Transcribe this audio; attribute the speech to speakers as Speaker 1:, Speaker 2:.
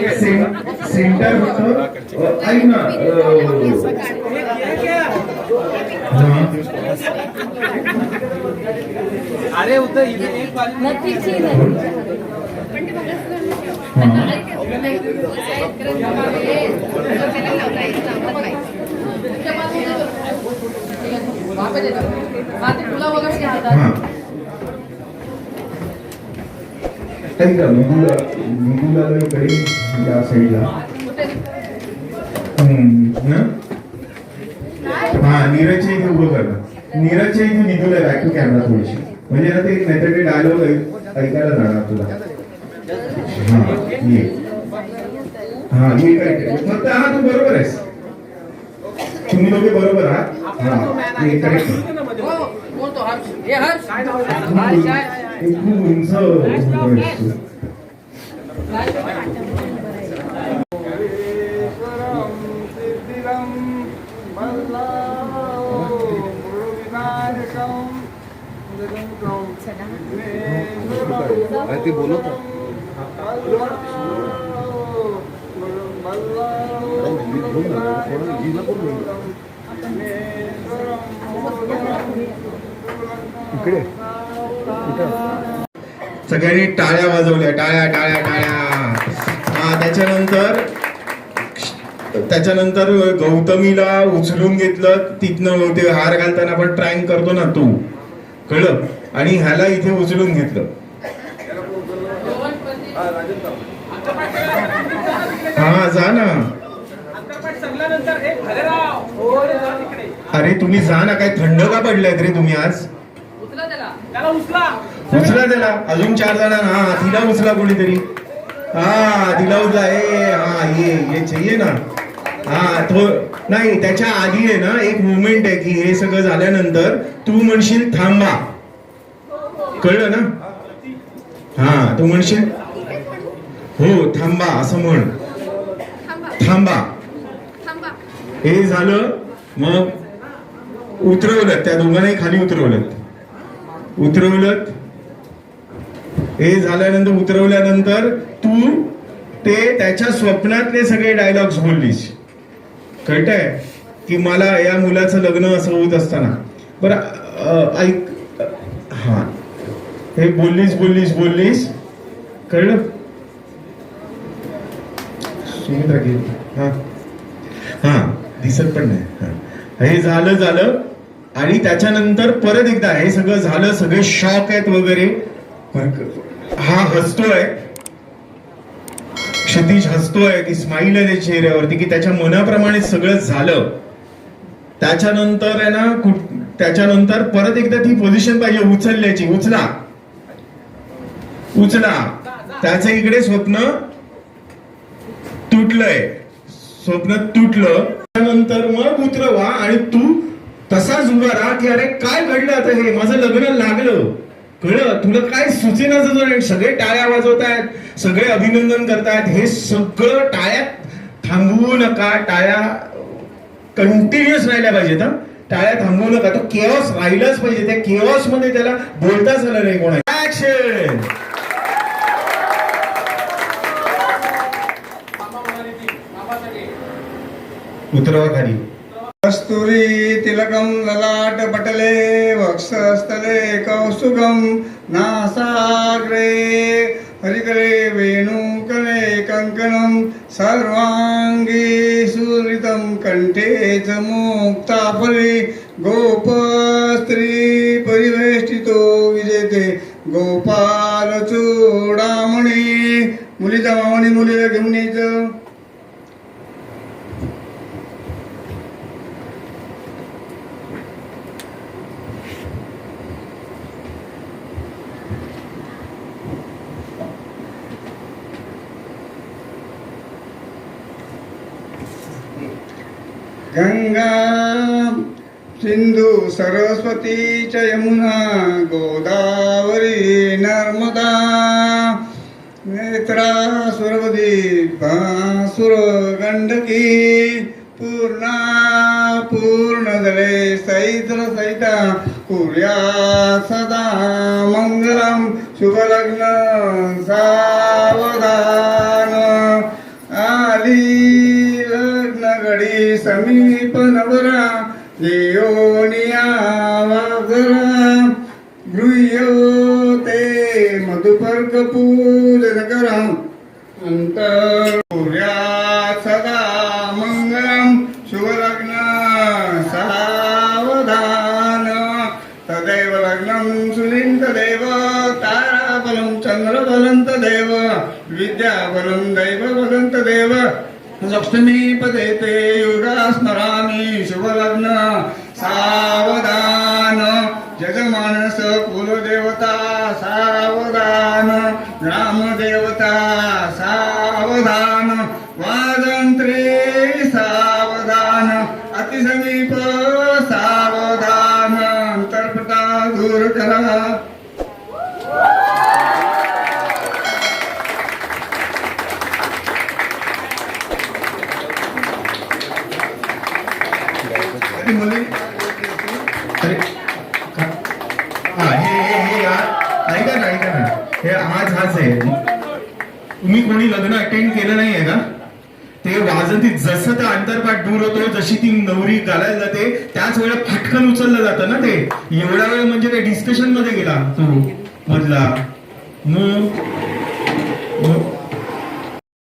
Speaker 1: Centre होतं ऐक ना.
Speaker 2: अरे उतर इथे एक बाजू
Speaker 3: नक्कीची
Speaker 1: हा ऐक ना मुलीला मुलीला इकडे या साईडला? हा नीरजच्या इथे उभं करा नीरजच्या इथे निघूला टू कॅमेरा थोडीशी. म्हणजे ना ते नाहीतर ते डायलॉग ऐकायला जाणार तुला. हा ये. हा ये काय फक्त हा तू बरोबर आहेस. तुम्ही दोघे बरोबर आहात. हा ये करेक्ट हे खूप उंच होतोयस तू.
Speaker 2: ईश्वरं सिद्धिदं बल्लाओ गुरुविनायकं जगन्तं विघ्नेश्वरं
Speaker 4: ते बोलत इकडे
Speaker 1: सगळ्यांनी टाळ्या वाजवल्या टाळ्या टाळ्या टाळ्या. हा त्याच्यानंतर त्याच्यानंतर गौतमीला उचलून घेतलं तिथनं ते हार घालताना आपण ट्रँक करतो ना तू. कळलं? आणि ह्याला इथे उचलून घेतलं. हा जा ना. अरे तुम्ही जा ना काय थंड का पडल्यात रे तुम्ही आज?
Speaker 2: उचला.
Speaker 1: त्याला. अजून चार जणांना हा तिला उचला कोणीतरी. हा तिला उचला. ए हा ये ये चाहिए ना. हा तो नाही त्याच्या आधी आहे ना एक मुवमेंट आहे की हे सगळं झाल्यानंतर तू म्हणशील थांबा. कळलं ना? हा तू म्हणशील हो थांबा असं म्हण. थांबा. हे झालं मग उतरवलं त्या दोघांनाही खाली उतरवलं. उतरवलं हे झाल्यानंतर उतरवल्यानंतर तू ते त्याच्या स्वप्नातले सगळे डायलॉग्स बोललीस. कळतंय? की मला या मुलाचं लग्न असं होत असताना. बरं ऐक हा. हे बोललीस बोललीस बोललीस. कळलं? सुमित्रा गेली. हा. हा दिसत पण नाही. हे झालं झालं. आणि त्याच्यानंतर परत एकदा हे सगळं झालं सगळे शॉक आहेत वगैरे हा हसतोय. क्षितिज हसतोय की स्माईल आहे त्या चेहऱ्यावरती की त्याच्या मनाप्रमाणे सगळं झालं. त्याच्यानंतर आहे ना कुठ- त्याच्यानंतर परत एकदा ती पोझिशन पाहिजे उचलल्याची उचला. उचला. त्याचं इकडे स्वप्न तुटलंय. स्वप्न तुटलं. त्यानंतर मग उतरवा आणि तू तसाच उभा राहा की अरे काय घडलं आता हे? माझं लग्न लागलं. कळलं? तुला काय सुचेना सगळे टाळ्या वाजवतायत सगळे अभिनंदन करतायत. हे सगळं टाळ्यात थांबवू नका. टाळ्या कंटिन्युअस राहिल्या पाहिजेत टाळ्या थांबवू नका. तो केओस राहिलाच पाहिजे. त्या केओसमध्ये त्याला बोलताच आलं नाही कोणा उतरवा खाली.
Speaker 5: కస్తూరి తిలకం లలాటపటలే వక్షస్థలే కౌస్తుకం నాసాగ్రే. హరికలే వేణుకలే కంకణం సర్వాంగీ సూరితం కంఠే చ ముక్తాఫలి గోపస్త్రీ పరివేష్టితో విజయతే గోపాలచూడామణి. ములితమౌని ములిల గమ్ని मामणी मुलीला घेऊन यायचं गंगा सिंधू सरस्वती च यमुना गोदावरी नर्मदा नेत्रा सुरवदी भासुर गंडकी पूर्णा पूर्णदले सैत्र सैता कुर्या सदा मंगलम शुभलग्न समीप नवरा येऊनिया वागरा गृह्यो ते मधुपर्क पूजन करा अंतर्या सदा मंगलम शुभलग्न सावधान तदैव लग्नं सुलिं तदेव ताराबलं चन्द्रबलं तदेव विद्याबलं दैवबलं तदेव लक्ष्मीपदे ते युगा स्मरामि शुभलग्न सावधान। जगमानस कुलदेवता सावधान। रामदेवता सावधान। वादंत्रे सावधान। अतिसमीप सावधान। अंतर्पटा दूर करा
Speaker 1: हे हाच हाच आहे. तुम्ही कोणी लग्न अटेंड केलं नाहीये का? ते वाजंती जसं ते अंतरपाठ दूर होतो जशी ती नवरी घालायला जाते त्याच वेळेला फटकन उचललं जातं ना ते. एवढा वेळ म्हणजे ते डिस्कशनमध्ये गेला. तो मधला. मग?